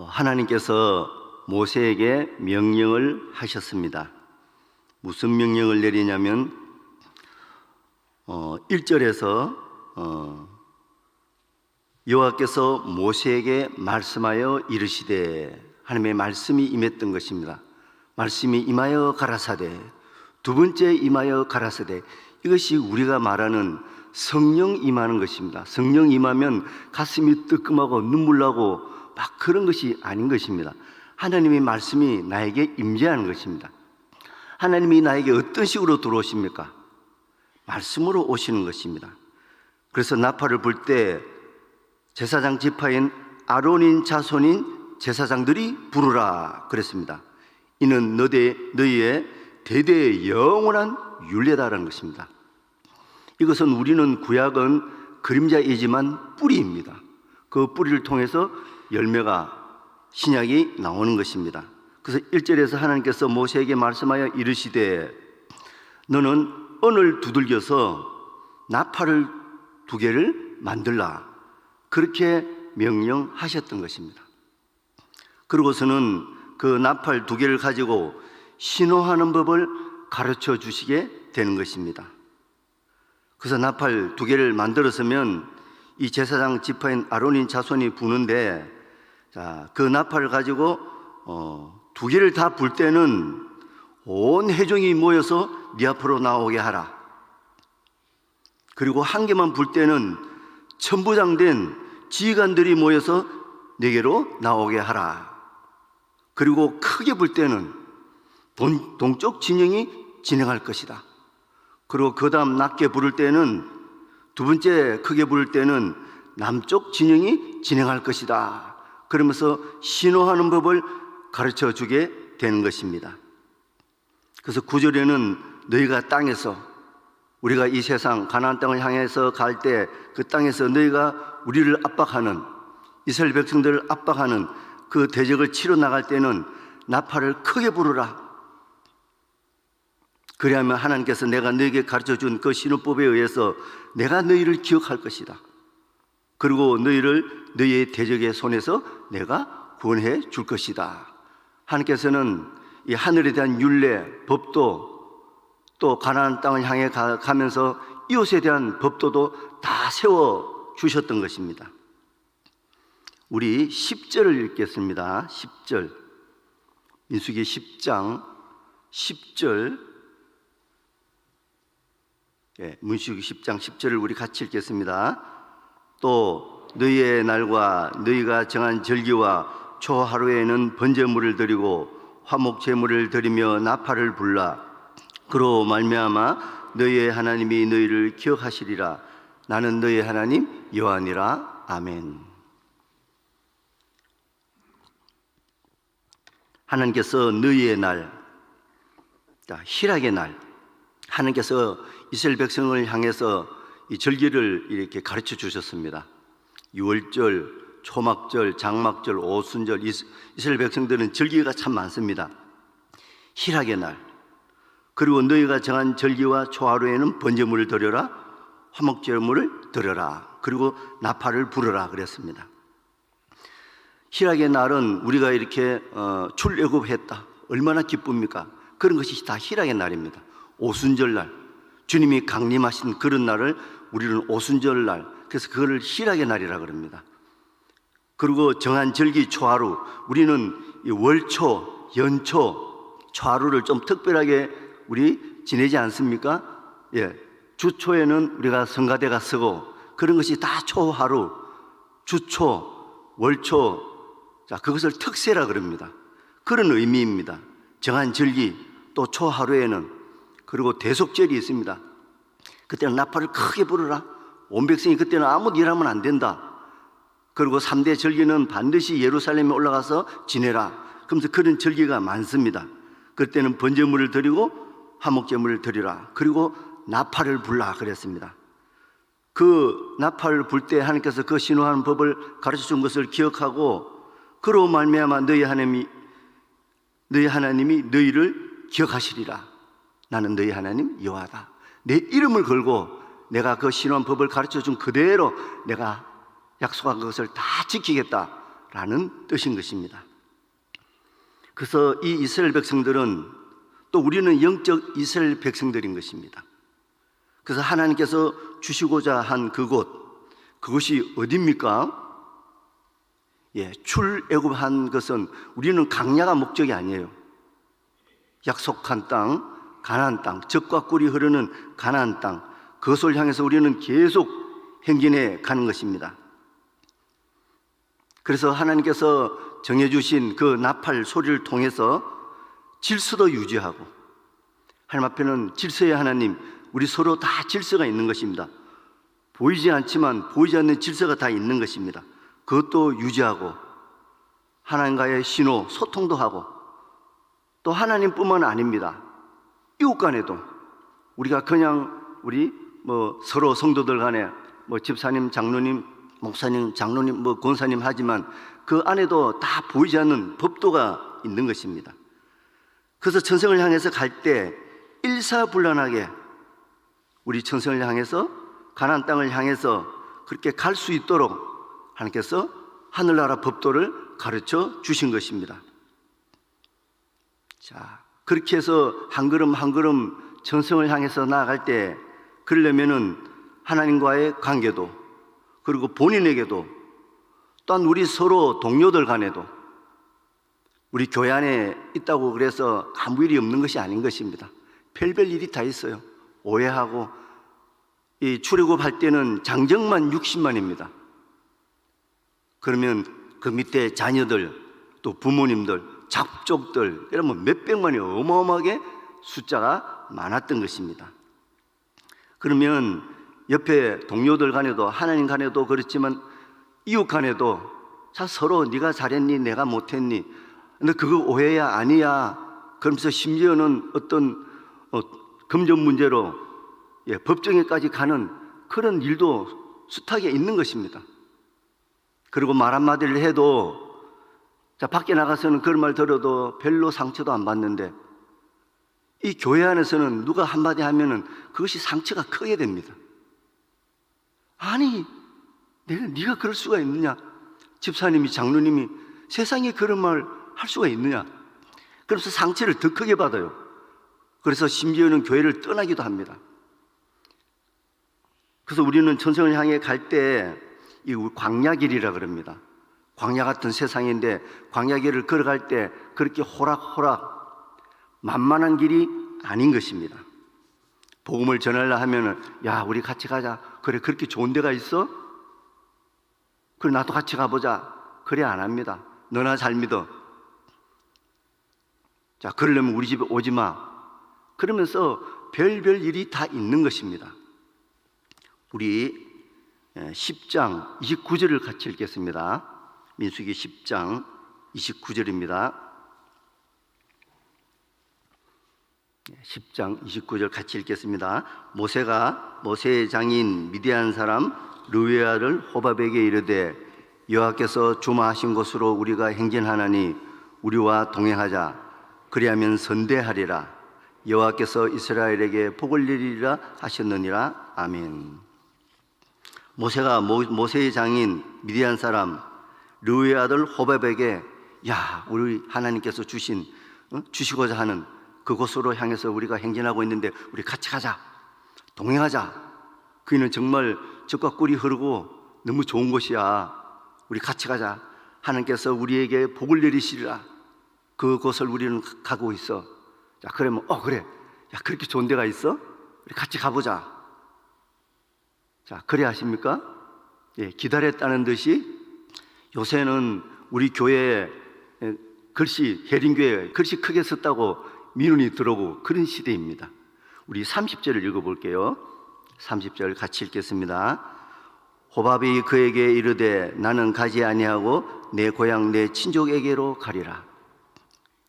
어, 하나님께서 모세에게 명령을 하셨습니다. 무슨 명령을 내리냐면 어, 1절에서 어, 여호와께서 모세에게 말씀하여 이르시되 하나님의 말씀이 임했던 것입니다. 말씀이 임하여 가라사대 두 번째 임하여 가라사대 이것이 우리가 말하는 성령 임하는 것입니다. 성령 임하면 가슴이 뜨끔하고 눈물 나고 막 그런 것이 아닌 것입니다. 하나님의 말씀이 나에게 임재하는 것입니다. 하나님이 나에게 어떤 식으로 들어오십니까? 말씀으로 오시는 것입니다. 그래서 나팔을 불 때 제사장 지파인 아론인 자손인 제사장들이 부르라 그랬습니다. 이는 너희, 너희의 대대의 영원한 윤례다라는 것입니다. 이것은 우리는 구약은 그림자이지만 뿌리입니다. 그 뿌리를 통해서 열매가 신약이 나오는 것입니다. 그래서 1절에서 하나님께서 모세에게 말씀하여 이르시되 너는 언을 두들겨서 나팔을 두 개를 만들라. 그렇게 명령하셨던 것입니다. 그러고서는 그 나팔 두 개를 가지고 신호하는 법을 가르쳐 주시게 되는 것입니다. 그래서 나팔 두 개를 만들었으면 이 제사장 지파인 아론인 자손이 부는데 자, 그 나팔을 가지고 어, 두 개를 다 불 때는 온 회중이 모여서 네 앞으로 나오게 하라. 그리고 한 개만 불 때는 천부장된 지휘관들이 모여서 내게로 나오게 하라. 그리고 크게 불 때는 동, 동쪽 진영이 진행할 것이다. 그리고 그 다음 낮게 부를 때는 두 번째 크게 부를 때는 남쪽 진영이 진행할 것이다. 그러면서 신호하는 법을 가르쳐 주게 되는 것입니다. 그래서 구절에는 너희가 땅에서 우리가 이 세상 가나안 땅을 향해서 갈 때 그 땅에서 너희가 우리를 압박하는 이스라엘 백성들을 압박하는 그 대적을 치러 나갈 때는 나팔을 크게 부르라. 그리하면 하나님께서 내가 너에게 가르쳐 준 그 신호법에 의해서 내가 너희를 기억할 것이다. 그리고 너희를 너희의 대적의 손에서 내가 구원해 줄 것이다. 하나님께서는 이 하늘에 대한 윤례, 법도 또 가나안 땅을 향해 가, 가면서 이웃에 대한 법도도 다 세워 주셨던 것입니다. 우리 10절을 읽겠습니다. 10절. 민수기 10장 10절. 예, 문수기 10장 10절을 우리 같이 읽겠습니다. 또 너희의 날과 너희가 정한 절기와 초하루에는 번제물을 드리고 화목 제물을 드리며 나팔을 불라. 그로 말미암아 너희의 하나님이 너희를 기억하시리라. 나는 너희의 하나님 여호와니라. 아멘. 하나님께서 너희의 날, 자, 희락의 날, 하나님께서 이스라엘 백성을 향해서 이 절기를 이렇게 가르쳐 주셨습니다. 6월절, 초막절, 장막절, 오순절, 이스- 이스라엘 백성들은 절기가 참 많습니다. 희락의 날, 그리고 너희가 정한 절기와 초하루에는 번제물을 드려라, 화목제물을 드려라, 그리고 나팔을 부르라 그랬습니다. 희락의 날은 우리가 이렇게 어, 출애굽했다. 얼마나 기쁩니까? 그런 것이 다 희락의 날입니다. 오순절 날, 주님이 강림하신 그런 날을 우리는 오순절 날, 그래서 그거를 희락의 날이라 그럽니다. 그리고 정한 절기 초하루, 우리는 이 월초, 연초, 초하루를 좀 특별하게 우리 지내지 않습니까? 예, 주초에는 우리가 성가대가 서고 그런 것이 다 초하루, 주초, 월초, 자 그것을 특세라 그럽니다. 그런 의미입니다. 정한 절기 또 초하루에는 그리고 대속절이 있습니다. 그때는 나팔을 크게 부르라. 온 백성이 그때는 아무 일하면 안 된다. 그리고 3대 절기는 반드시 예루살렘에 올라가서 지내라. 그러면서 그런 절기가 많습니다. 그때는 번제물을 드리고 화목제물을 드리라. 그리고 나팔을 불라 그랬습니다. 그 나팔을 불 때 하나님께서 그 신호하는 법을 가르쳐 준 것을 기억하고 그로 말미암아 너희 하나님이 너희 하나님이 너희를 기억하시리라. 나는 너희 하나님 여호와다. 내 이름을 걸고 내가 그 신호한 법을 가르쳐 준 그대로 내가 약속한 것을 다 지키겠다. 라는 뜻인 것입니다. 그래서 이 이스라엘 백성들은 또 우리는 영적 이스라엘 백성들인 것입니다. 그래서 하나님께서 주시고자 한 그곳, 그것이 어디입니까? 예, 출애굽한 것은 우리는 강야가 목적이 아니에요. 약속한 땅, 가나안 땅, 적과 꿀이 흐르는 가나안 땅, 그것을 향해서 우리는 계속 행진해 가는 것입니다. 그래서 하나님께서 정해주신 그 나팔 소리를 통해서 질서도 유지하고 하나님 앞에는 질서의 하나님, 우리 서로 다 질서가 있는 것입니다. 보이지 않지만 보이지 않는 질서가 다 있는 것입니다. 그것도 유지하고 하나님과의 신호, 소통도 하고 또 하나님뿐만 아닙니다. 이웃 간에도 우리가 그냥 우리 뭐 서로 성도들 간에 뭐 집사님, 장로님, 목사님, 장로님, 뭐 권사님 하지만 그 안에도 다 보이지 않는 법도가 있는 것입니다. 그래서 천성을 향해서 갈 때 일사불란하게 우리 천성을 향해서 가나안 땅을 향해서 그렇게 갈 수 있도록 하나님께서 하늘나라 법도를 가르쳐 주신 것입니다. 자, 그렇게 해서 한 걸음 한 걸음 전성을 향해서 나아갈 때 그러려면은 하나님과의 관계도 그리고 본인에게도 또한 우리 서로 동료들 간에도 우리 교회 안에 있다고 그래서 아무 일이 없는 것이 아닌 것입니다. 별별 일이 다 있어요. 오해하고 이 출애굽할 때는 장정만 60만입니다. 그러면 그 밑에 자녀들 또 부모님들 잡족들 이러면 몇백만이 어마어마하게 숫자가 많았던 것입니다. 그러면 옆에 동료들 간에도 하나님 간에도 그렇지만 이웃 간에도 자 서로 네가 잘했니 내가 못했니 근데 그거 오해야 아니야 그러면서 심지어는 어떤 어, 금전 문제로 예, 법정에까지 가는 그런 일도 숱하게 있는 것입니다. 그리고 말 한마디를 해도 자 밖에 나가서는 그런 말 들어도 별로 상처도 안 받는데 이 교회 안에서는 누가 한마디 하면은 그것이 상처가 크게 됩니다. 아니 내가 네가 그럴 수가 있느냐? 집사님이 장로님이 세상에 그런 말 할 수가 있느냐? 그래서 상처를 더 크게 받아요. 그래서 심지어는 교회를 떠나기도 합니다. 그래서 우리는 천성을 향해 갈 때 이 광야길이라 그럽니다. 광야 같은 세상인데 광야 길을 걸어갈 때 그렇게 호락호락 만만한 길이 아닌 것입니다. 복음을 전하려 하면은 야 우리 같이 가자. 그래 그렇게 좋은 데가 있어? 그래 나도 같이 가보자. 그래 안 합니다. 너나 잘 믿어. 자 그러려면 우리 집에 오지 마. 그러면서 별별 일이 다 있는 것입니다. 우리 10장 29절을 같이 읽겠습니다. 민수기 10장 29절입니다. 10장 29절 같이 읽겠습니다. 모세가 모세의 장인 미디안 사람 르웨아를 호밥에게 이르되 여호와께서 주마하신 곳으로 우리가 행진하나니 우리와 동행하자 그리하면 선대하리라 여호와께서 이스라엘에게 복을 내리리라 하셨느니라 아멘. 모세가 모, 모세의 장인 미디안 사람 르우의 아들 호밥에게 야 우리 하나님께서 주신 어? 주시고자 하는 그곳으로 향해서 우리가 행진하고 있는데 우리 같이 가자. 동행하자. 그이는 정말 적과 꿀이 흐르고 너무 좋은 곳이야. 우리 같이 가자. 하나님께서 우리에게 복을 내리시리라. 그곳을 우리는 가고 있어. 자 그러면 어 그래. 야 그렇게 좋은 데가 있어? 우리 같이 가보자. 자 그래 하십니까? 예 기다렸다는 듯이 요새는 우리 교회에 글씨 해린교회 글씨 크게 썼다고 민원이 들어오고 그런 시대입니다. 우리 30절을 읽어볼게요. 30절 같이 읽겠습니다. 호밥이 그에게 이르되 나는 가지 아니하고 내 고향 내 친족에게로 가리라.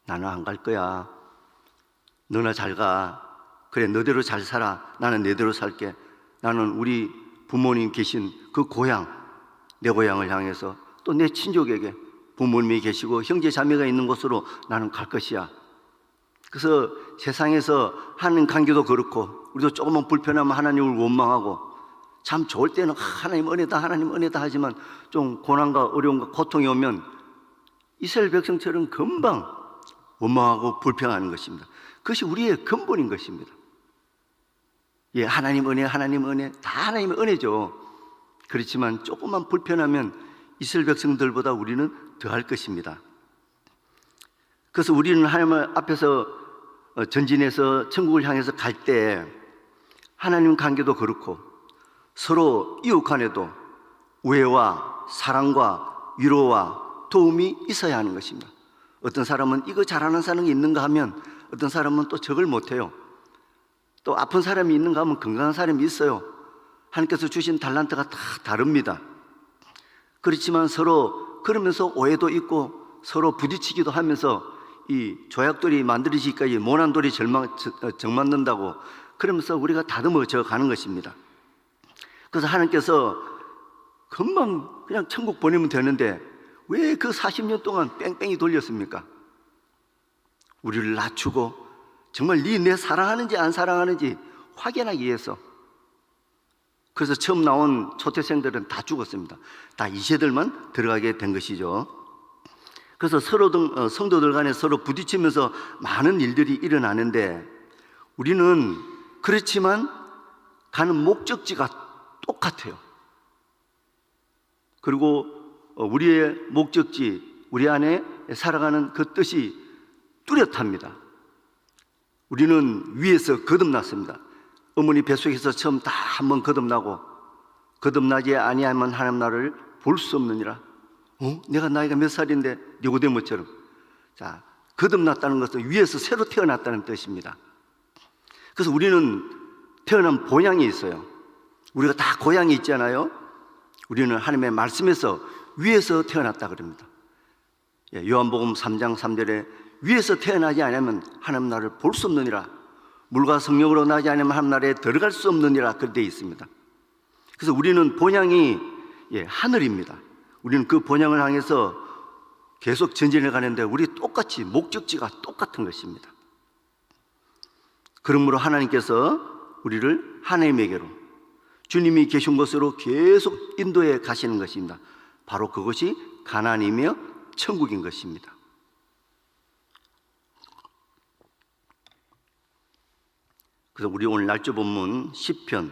나는 안 갈 거야. 너나 잘 가. 그래 너대로 잘 살아. 나는 내대로 살게. 나는 우리 부모님 계신 그 고향 내 고향을 향해서 또 내 친족에게 부모님이 계시고 형제 자매가 있는 곳으로 나는 갈 것이야. 그래서 세상에서 하는 관계도 그렇고 우리도 조금만 불편하면 하나님을 원망하고 참 좋을 때는 아, 하나님 은혜다 하나님 은혜다 하지만 좀 고난과 어려움과 고통이 오면 이스라엘 백성처럼 금방 원망하고 불평하는 것입니다. 그것이 우리의 근본인 것입니다. 예, 하나님 은혜, 하나님 은혜, 다 하나님의 은혜죠. 그렇지만 조금만 불편하면 이스라엘 백성들보다 우리는 더할 것입니다. 그래서 우리는 하나님 앞에서 어, 전진해서 천국을 향해서 갈 때 하나님 관계도 그렇고 서로 이웃 간에도 우애와 사랑과 위로와 도움이 있어야 하는 것입니다. 어떤 사람은 이거 잘하는 사람이 있는가 하면 어떤 사람은 또 저걸 못해요. 또 아픈 사람이 있는가 하면 건강한 사람이 있어요. 하나님께서 주신 달란트가 다 다릅니다. 그렇지만 서로 그러면서 오해도 있고 서로 부딪히기도 하면서 이 조약돌이 만들어지기까지 모난돌이 정맞는다고 그러면서 우리가 다듬어져 가는 것입니다. 그래서 하나님께서 금방 그냥 천국 보내면 되는데 왜 그 40년 동안 뺑뺑이 돌렸습니까? 우리를 낮추고 정말 네 내 사랑하는지 안 사랑하는지 확인하기 위해서 그래서 처음 나온 초태생들은 다 죽었습니다. 다 이세들만 들어가게 된 것이죠. 그래서 서로 등, 어, 성도들 간에 서로 부딪히면서 많은 일들이 일어나는데 우리는 그렇지만 가는 목적지가 똑같아요. 그리고 어, 우리의 목적지, 우리 안에 살아가는 그 뜻이 뚜렷합니다. 우리는 위에서 거듭났습니다. 어머니 뱃속에서 처음 다 한번 거듭나고 거듭나지 아니하면 하나님 나를 볼 수 없느니라. 어? 내가 나이가 몇 살인데 니고데모처럼 자 거듭났다는 것은 위에서 새로 태어났다는 뜻입니다. 그래서 우리는 태어난 본향이 있어요. 우리가 다 고향이 있잖아요. 우리는 하나님의 말씀에서 위에서 태어났다 그럽니다. 예, 요한복음 3장 3절에 위에서 태어나지 않으면 하나님 나를 볼 수 없느니라. 물과 성령으로 나지 않으면 하나님 나라에 들어갈 수 없느니라 그렇게 되어 있습니다. 그래서 우리는 본향이 예, 하늘입니다. 우리는 그 본향을 향해서 계속 전진해 가는데 우리 똑같이 목적지가 똑같은 것입니다. 그러므로 하나님께서 우리를 하나님에게로 주님이 계신 곳으로 계속 인도해 가시는 것입니다. 바로 그것이 가난이며 천국인 것입니다. 그래서 우리 오늘 날조 본문 10편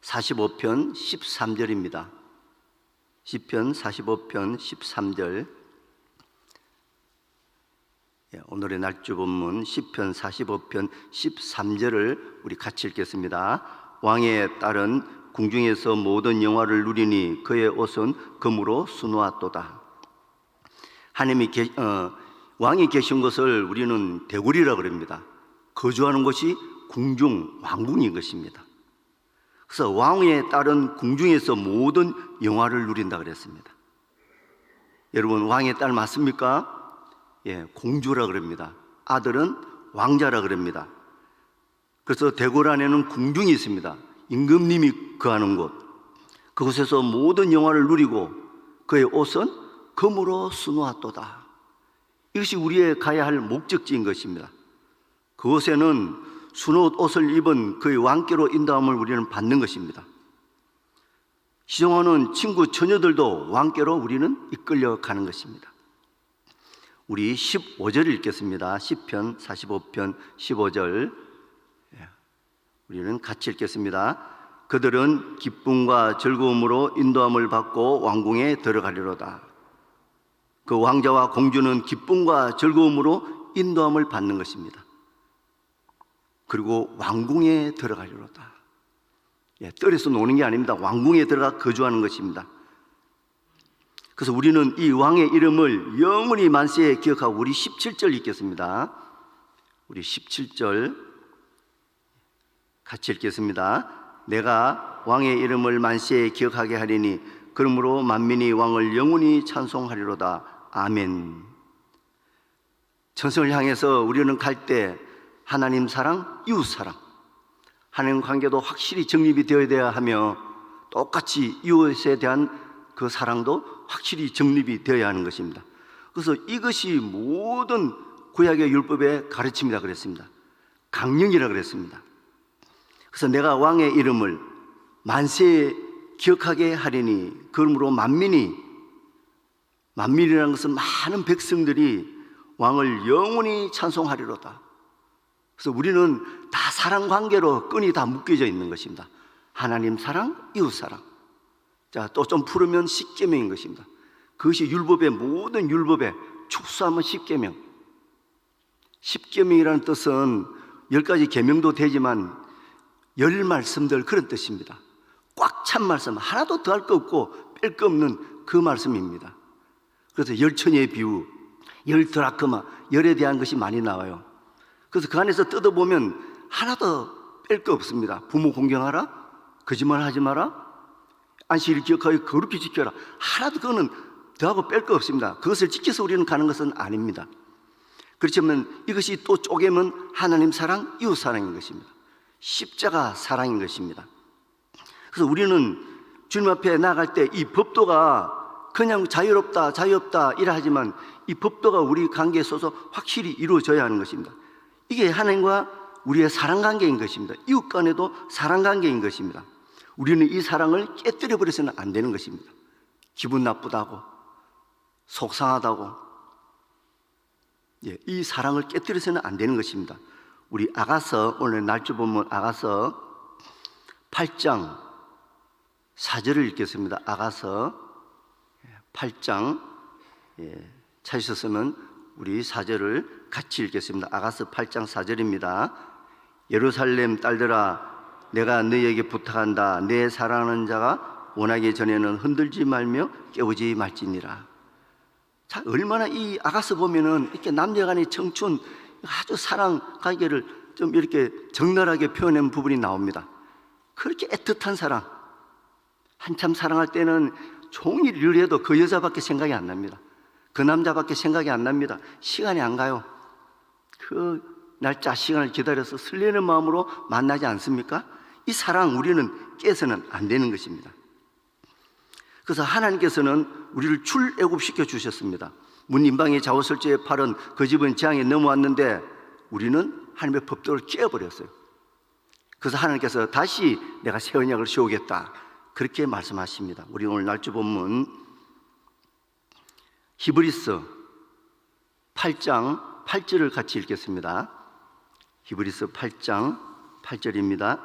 45편 13절입니다. 10편 45편 13절 예, 오늘의 날조 본문 10편 45편 13절을 우리 같이 읽겠습니다. 왕의 딸은 궁중에서 모든 영화를 누리니 그의 옷은 금으로 수놓았도다. 하나님이 계, 어, 왕이 계신 것을 우리는 대굴이라 그럽니다. 거주하는 곳이 궁중 왕궁인 것입니다. 그래서 왕의 딸은 궁중에서 모든 영화를 누린다 그랬습니다. 여러분 왕의 딸 맞습니까? 예, 공주라 그럽니다. 아들은 왕자라 그럽니다. 그래서 대궐 안에는 궁중이 있습니다. 임금님이 거하는 곳. 그곳에서 모든 영화를 누리고 그의 옷은 금으로 수놓았도다. 이것이 우리의 가야 할 목적지인 것입니다. 그곳에는 수놓 옷을 입은 그의 왕께로 인도함을 우리는 받는 것입니다. 시종하는 친구 처녀들도 왕께로 우리는 이끌려 가는 것입니다. 우리 15절 읽겠습니다. 10편, 45편, 15절. 예. 우리는 같이 읽겠습니다. 그들은 기쁨과 즐거움으로 인도함을 받고 왕궁에 들어가리로다. 그 왕자와 공주는 기쁨과 즐거움으로 인도함을 받는 것입니다. 그리고 왕궁에 들어가리로다. 예, 뜰에서 노는 게 아닙니다. 왕궁에 들어가 거주하는 것입니다. 그래서 우리는 이 왕의 이름을 영원히 만세에 기억하고 우리 17절 읽겠습니다. 우리 17절 같이 읽겠습니다. 내가 왕의 이름을 만세에 기억하게 하리니 그러므로 만민이 왕을 영원히 찬송하리로다. 아멘. 천성을 향해서 우리는 갈 때 하나님 사랑, 이웃 사랑, 하나님 관계도 확실히 정립이 되어야 하며 똑같이 이웃에 대한 그 사랑도 확실히 정립이 되어야 하는 것입니다. 그래서 이것이 모든 구약의 율법의 가르침이라 그랬습니다. 강령이라 그랬습니다. 그래서 내가 왕의 이름을 만세 기억하게 하리니 그러므로 만민이 만민이라는 것은 많은 백성들이 왕을 영원히 찬송하리로다. 그래서 우리는 다 사랑 관계로 끈이 다 묶여져 있는 것입니다. 하나님 사랑, 이웃 사랑. 자, 또 좀 풀으면 십계명인 것입니다. 그것이 율법의 모든 율법의 축소하면 십계명. 십계명이라는 뜻은 열 가지 계명도 되지만 열 말씀들 그런 뜻입니다. 꽉 찬 말씀 하나도 더할 거 없고 뺄 거 없는 그 말씀입니다. 그래서 열천의 비유, 열 드라크마, 열에 대한 것이 많이 나와요. 그래서 그 안에서 뜯어보면 하나도 뺄 거 없습니다. 부모 공경하라, 거짓말 하지 마라, 안식일 기억하여 거룩히 지켜라. 하나도 그거는 더하고 뺄 거 없습니다. 그것을 지켜서 우리는 가는 것은 아닙니다. 그렇지만 이것이 또 쪼개면 하나님 사랑, 이웃 사랑인 것입니다. 십자가 사랑인 것입니다. 그래서 우리는 주님 앞에 나갈 때 이 법도가 그냥 자유롭다, 자유롭다 이라 하지만 이 법도가 우리 관계에 있어서 확실히 이루어져야 하는 것입니다. 이게 하나님과 우리의 사랑 관계인 것입니다. 이웃 간에도 사랑 관계인 것입니다. 우리는 이 사랑을 깨뜨려 버려서는 안 되는 것입니다. 기분 나쁘다고, 속상하다고, 예, 이 사랑을 깨뜨려서는 안 되는 것입니다. 우리 아가서 오늘 날짜 보면 아가서 8장 4절을 읽겠습니다. 아가서 8장 예, 찾으셨으면 우리 4절을 같이 읽겠습니다. 아가서 8장 4절입니다. 예루살렘 딸들아 내가 너희에게 부탁한다. 내 사랑하는 자가 원하기 전에는 흔들지 말며 깨우지 말지니라. 자, 얼마나 이 아가서 보면은 이렇게 남녀 간의 청춘 아주 사랑 관계를 좀 이렇게 적나라하게 표현한 부분이 나옵니다. 그렇게 애틋한 사랑. 한참 사랑할 때는 종일 일을 해도 그 여자밖에 생각이 안 납니다. 그 남자밖에 생각이 안 납니다. 시간이 안 가요. 그 날짜 시간을 기다려서 설레는 마음으로 만나지 않습니까? 이 사랑 우리는 깨서는 안 되는 것입니다. 그래서 하나님께서는 우리를 출애굽시켜 주셨습니다. 문 인방의 좌우설주의 팔은 그 집은 재앙에 넘어왔는데 우리는 하나님의 법도를 깨어버렸어요. 그래서 하나님께서 다시 내가 새 언약을 세우겠다. 그렇게 말씀하십니다. 우리 오늘 날주 본문 히브리서 8장 8절을 같이 읽겠습니다. 히브리서 8장 8절입니다.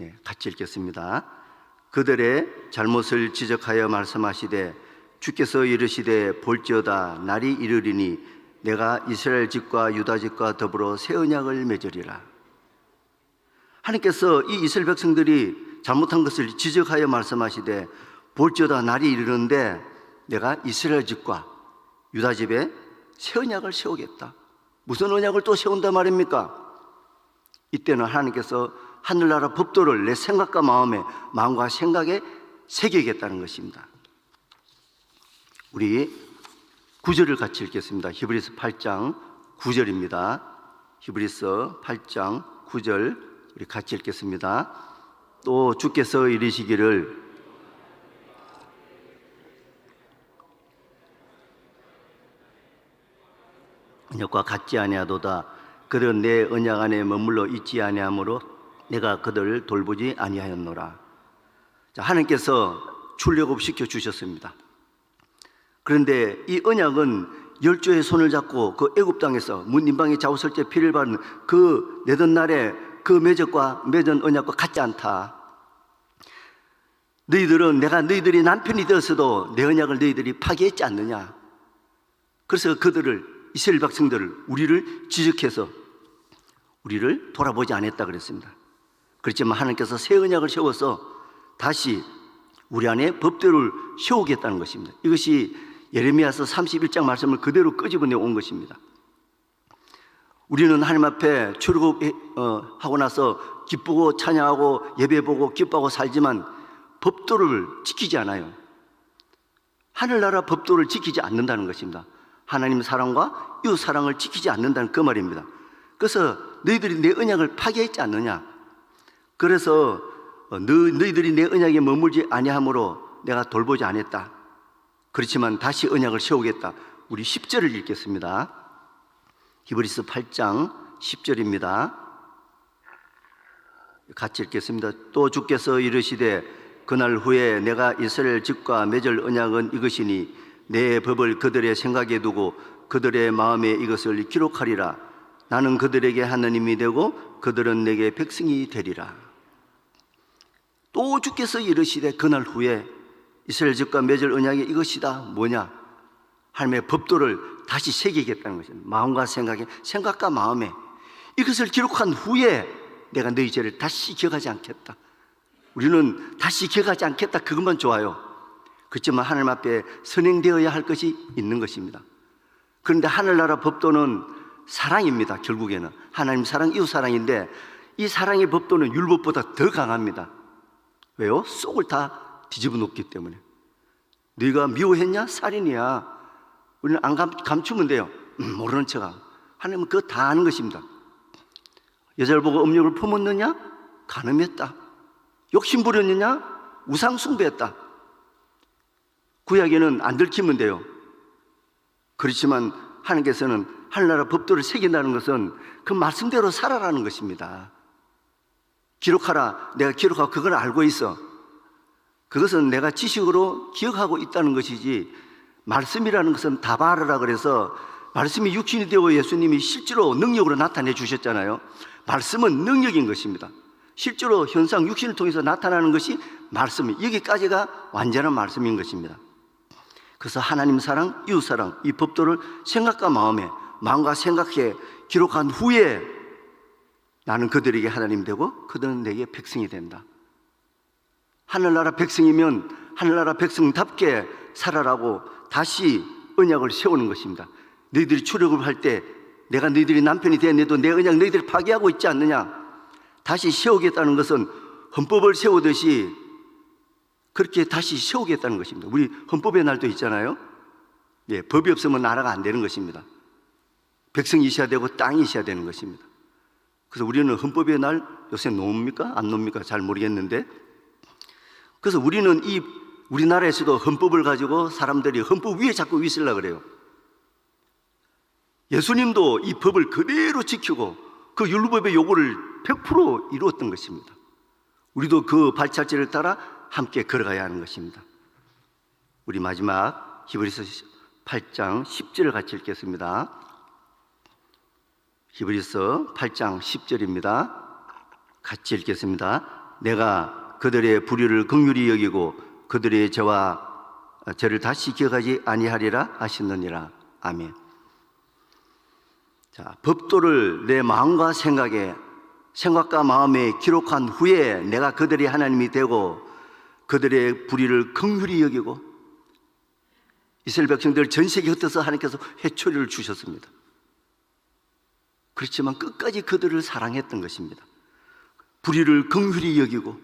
네, 같이 읽겠습니다. 그들의 잘못을 지적하여 말씀하시되 주께서 이르시되 볼지어다 날이 이르리니 내가 이스라엘 집과 유다 집과 더불어 새 언약을 맺으리라. 하나님께서 이 이스라엘 백성들이 잘못한 것을 지적하여 말씀하시되 볼지어다 날이 이르는데 내가 이스라엘 집과 유다 집에 새 언약을 세우겠다. 무슨 언약을 또 세운다 말입니까? 이때는 하나님께서 하늘나라 법도를 내 생각과 마음에 마음과 생각에 새기겠다는 것입니다. 우리 구절을 같이 읽겠습니다. 히브리서 8장 9절입니다. 히브리서 8장 9절 우리 같이 읽겠습니다. 또 주께서 이르시기를 언약과 같지 아니하도다. 그들은 내 언약 안에 머물러 있지 아니하므로 내가 그들을 돌보지 아니하였노라. 자, 하나님께서 출애굽 시켜 주셨습니다. 그런데 이 언약은 열조의 손을 잡고 그 애굽 땅에서 문 인방의 좌우설 때 피를 받는 그 내던 날에 그 매적과 맺은 언약과 같지 않다. 너희들은 내가 너희들이 남편이 되었어도 내 언약을 너희들이 파괴했지 않느냐. 그래서 그들을 이스라엘 백성들을 우리를 지적해서 우리를 돌아보지 않았다 그랬습니다. 그렇지만 하나님께서 새 언약을 세워서 다시 우리 안에 법대로를 세우겠다는 것입니다. 이것이 예레미야서 31장 말씀을 그대로 끄집어내 온 것입니다. 우리는 하나님 앞에 출애굽하고 나서 기쁘고 찬양하고 예배보고 기뻐하고 살지만 법도를 지키지 않아요. 하늘나라 법도를 지키지 않는다는 것입니다. 하나님 사랑과 이웃 사랑을 지키지 않는다는 그 말입니다. 그래서 너희들이 내 언약을 파괴했지 않느냐? 그래서 너, 너희들이 내 언약에 머물지 아니하므로 내가 돌보지 않았다. 그렇지만 다시 언약을 세우겠다. 우리 10절을 읽겠습니다. 히브리서 8장 10절입니다. 같이 읽겠습니다. 또 주께서 이르시되 그날 후에 내가 이스라엘 집과 맺을 언약은 이것이니 내 법을 그들의 생각에 두고 그들의 마음에 이것을 기록하리라. 나는 그들에게 하나님이 되고 그들은 내게 백성이 되리라. 또 주께서 이르시되 그날 후에 이스라엘 집과 맺을 언약이 이것이다. 뭐냐? 하나님의 법도를 다시 새기겠다는 것입니다. 마음과 생각에, 생각과 마음에 이것을 기록한 후에 내가 너희 죄를 다시 기억하지 않겠다. 우리는 다시 기억하지 않겠다. 그것만 좋아요. 그렇지만 하나님 앞에 선행되어야 할 것이 있는 것입니다. 그런데 하늘나라 법도는 사랑입니다. 결국에는 하나님 사랑, 이웃 사랑인데 이 사랑의 법도는 율법보다 더 강합니다. 왜요? 속을 다 뒤집어 놓기 때문에. 네가 미워했냐? 살인이야. 우리는 안 감, 감추면 돼요. 음, 모르는 척하 하나님은 그거 다 아는 것입니다. 여자를 보고 음욕을 품었느냐? 간음했다. 욕심 부렸느냐? 우상 숭배했다. 구약에는 안 들키면 돼요. 그렇지만 하나님께서는 하늘나라 법도를 새긴다는 것은 그 말씀대로 살아라는 것입니다. 기록하라. 내가 기록하고 그걸 알고 있어. 그것은 내가 지식으로 기억하고 있다는 것이지 말씀이라는 것은 다바르라 그래서 말씀이 육신이 되어 예수님이 실제로 능력으로 나타내 주셨잖아요. 말씀은 능력인 것입니다. 실제로 현상 육신을 통해서 나타나는 것이 말씀, 여기까지가 완전한 말씀인 것입니다. 그래서 하나님 사랑, 이웃 사랑, 이 법도를 생각과 마음에, 마음과 생각에 기록한 후에 나는 그들에게 하나님 되고 그들은 내게 백성이 된다. 하늘나라 백성이면 하늘나라 백성답게 살아라고 다시 언약을 세우는 것입니다. 너희들이 출애굽을 할 때 내가 너희들이 남편이 되었는데도 내 언약 너희들이 파기하고 있지 않느냐? 다시 세우겠다는 것은 헌법을 세우듯이 그렇게 다시 세우겠다는 것입니다. 우리 헌법의 날도 있잖아요. 예, 법이 없으면 나라가 안 되는 것입니다. 백성이 있어야 되고 땅이 있어야 되는 것입니다. 그래서 우리는 헌법의 날 요새 놓습니까? 안 놓습니까? 잘 모르겠는데. 그래서 우리는 이 우리나라에서도 헌법을 가지고 사람들이 헌법 위에 자꾸 위슬라 그래요. 예수님도 이 법을 그대로 지키고 그 율법의 요구를 100% 이루었던 것입니다. 우리도 그 발자취를 따라 함께 걸어가야 하는 것입니다. 우리 마지막 히브리서 8장 10절을 같이 읽겠습니다. 히브리서 8장 10절입니다. 같이 읽겠습니다. 내가 그들의 불의를 긍휼히 여기고 그들의 죄와 죄를 다시 기억하지 아니하리라 하시느니라. 아멘. 자, 법도를 내 마음과 생각에 생각과 마음에 기록한 후에 내가 그들이 하나님이 되고 그들의 불의를 긍휼히 여기고 이스라엘 백성들 전 세계 흩어서 하나님께서 회초리를 주셨습니다. 그렇지만 끝까지 그들을 사랑했던 것입니다. 불의를 긍휼히 여기고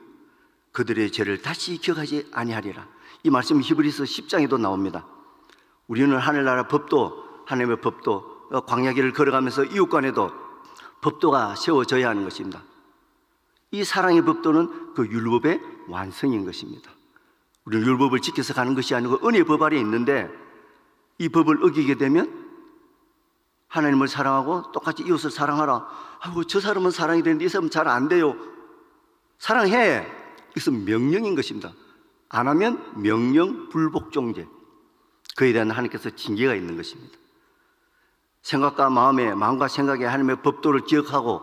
그들의 죄를 다시 기억하지 아니하리라. 이 말씀 히브리서 10장에도 나옵니다. 우리는 하늘나라 법도 하나님의 법도 광야길을 걸어가면서 이웃 간에도 법도가 세워져야 하는 것입니다. 이 사랑의 법도는 그 율법의 완성인 것입니다. 우리는 율법을 지켜서 가는 것이 아니고 은혜 법 아래 있는데 이 법을 어기게 되면 하나님을 사랑하고 똑같이 이웃을 사랑하라. 아이고 저 사람은 사랑이 되는데 이 사람은 잘 안 돼요. 사랑해. 이것은 명령인 것입니다. 안 하면 명령 불복종제. 그에 대한 하나님께서 징계가 있는 것입니다. 생각과 마음에 마음과 생각에 하나님의 법도를 기억하고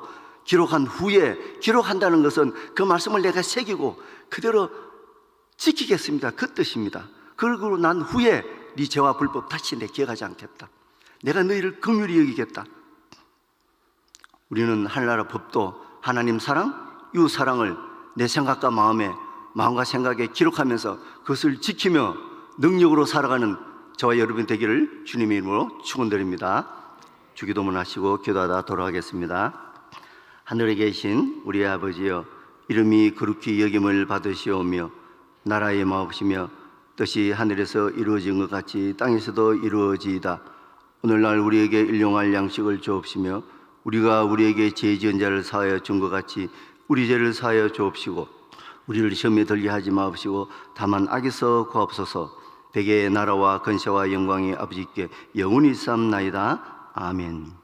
기록한 후에 기록한다는 것은 그 말씀을 내가 새기고 그대로 지키겠습니다. 그 뜻입니다. 그러고 난 후에 네 죄와 불법 다시 내 기억하지 않겠다. 내가 너희를 긍휼히 여기겠다. 우리는 하늘나라 법도 하나님 사랑, 이웃 사랑을 내 생각과 마음에 마음과 생각에 기록하면서 그것을 지키며 능력으로 살아가는 저와 여러분 되기를 주님의 이름으로 축원드립니다. 주기도문 하시고 기도하다 돌아가겠습니다. 하늘에 계신 우리 아버지여 이름이 거룩히 여김을 받으시오며 나라의 마옵시며 뜻이 하늘에서 이루어진 것 같이 땅에서도 이루어지이다. 오늘날 우리에게 일용할 양식을 주옵시며 우리가 우리에게 죄 지은 자를 사하여 준 것 같이 우리 죄를 사하여 주옵시고 우리를 시험에 들게 하지 마옵시고 다만 악에서 구하옵소서. 대개의 나라와 건세와 영광이 아버지께 영원히 삼나이다. 아멘